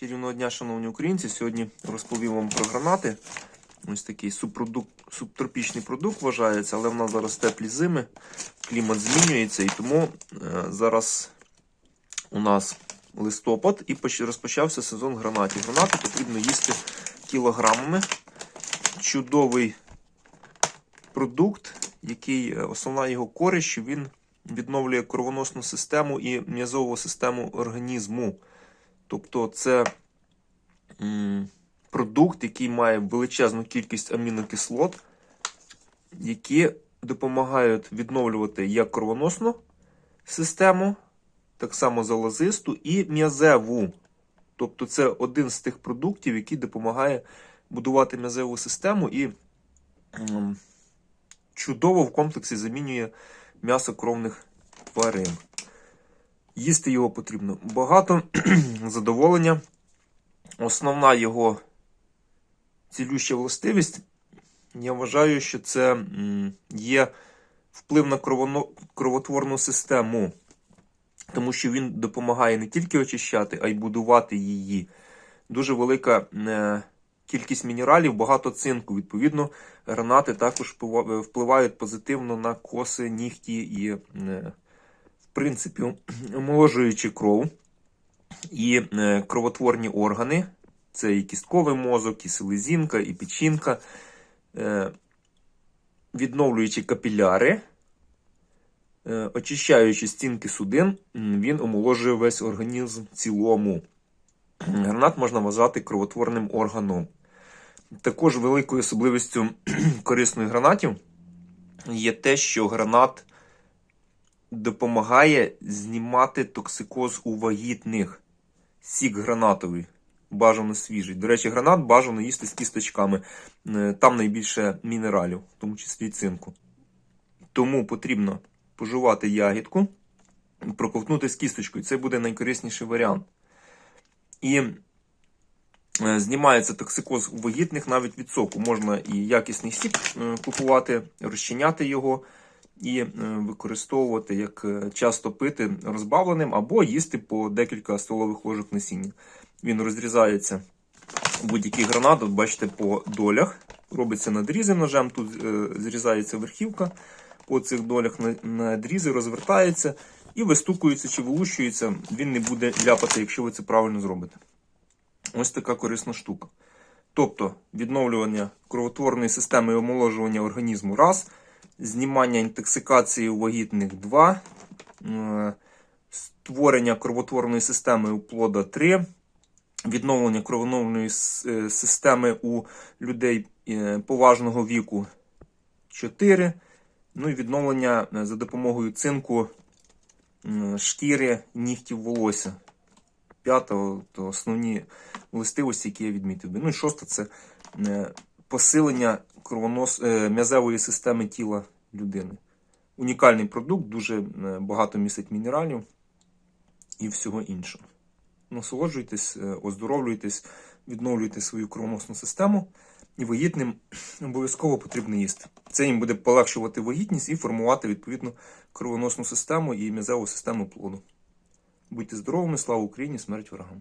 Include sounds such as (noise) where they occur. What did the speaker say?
Чарівного дня, шановні українці. Сьогодні розповім вам про гранати. Ось такий субпродукт, субтропічний продукт вважається, але в нас зараз теплі зими, клімат змінюється, і тому е, зараз у нас листопад і розпочався сезон гранатів. Гранати потрібно їсти кілограмами. Чудовий продукт, який е, основна його користь, він відновлює кровоносну систему і м'язову систему організму. Тобто це продукт, який має величезну кількість амінокислот, які допомагають відновлювати як кровоносну систему, так само залозисту і м'язеву. Тобто це один з тих продуктів, який допомагає будувати м'язеву систему і чудово в комплексі замінює м'ясо кровних тварин. Їсти його потрібно багато (clears throat) задоволення. Основна його цілюща властивість, я вважаю, що це є вплив на кровотворну систему, тому що він допомагає не тільки очищати, а й будувати її. Дуже велика е, кількість мінералів, багато цинку. Відповідно, гранати також впливають позитивно на коси, нігті і, е, принципі, омоложуючи кров і е, кровотворні органи. Це і кістковий мозок, і селезінка, і печінка, е, відновлюючи капіляри, е, очищаючи стінки судин, він омоложує весь організм в цілому. Гранат можна вважати кровотворним органом. Також великою особливістю (clears throat) корисних гранатів є те, що гранат допомагає знімати токсикоз у вагітних. Сік гранатовий, бажано свіжий. До речі, гранат бажано їсти з кісточками. Е, Там найбільше мінералів, в тому числі цинку. Тому потрібно пожувати ягідку, проковтнути з кісточкою. Це буде найкорисніший варіант. І е, знімається токсикоз у вагітних навіть від соку. Можна і якісний сік е, купувати, розчиняти його і е, використовувати як е, часто пити розбавленим або їсти по декілька столових ложок насіння. Він розрізається будь-який гранат, от бачите, по долях. Робиться надрізи ножем, тут е, зрізається верхівка по цих долях, надрізи розвертається і вистукується чи вилущується. Він не буде ляпати, якщо ви це правильно зробите. Ось така корисна штука. Тобто відновлювання кровотворної системи і омоложування організму раз, знімання інтоксикації у вагітних 2, е, створення кровотворної системи у плода 3, відновлення кровоносної с- е, системи у людей е, поважного віку 4, ну і відновлення за допомогою цинку шкіри нігтів волосся. П'ята то основні властивості, які я відмітив би. Ну і шоста це посилення кровонос... е, м'язевої системи тіла людини. Унікальний продукт, дуже е, багато містить мінералів і всього іншого. Насолоджуйтесь, е, оздоровлюйтесь, відновлюйте свою кровоносну систему. І вагітним обов'язково потрібно їсти. Це їм буде полегшувати вагітність і формувати відповідно кровоносну систему і м'язеву систему плоду. Будьте здоровими, слава Україні, смерть ворогам!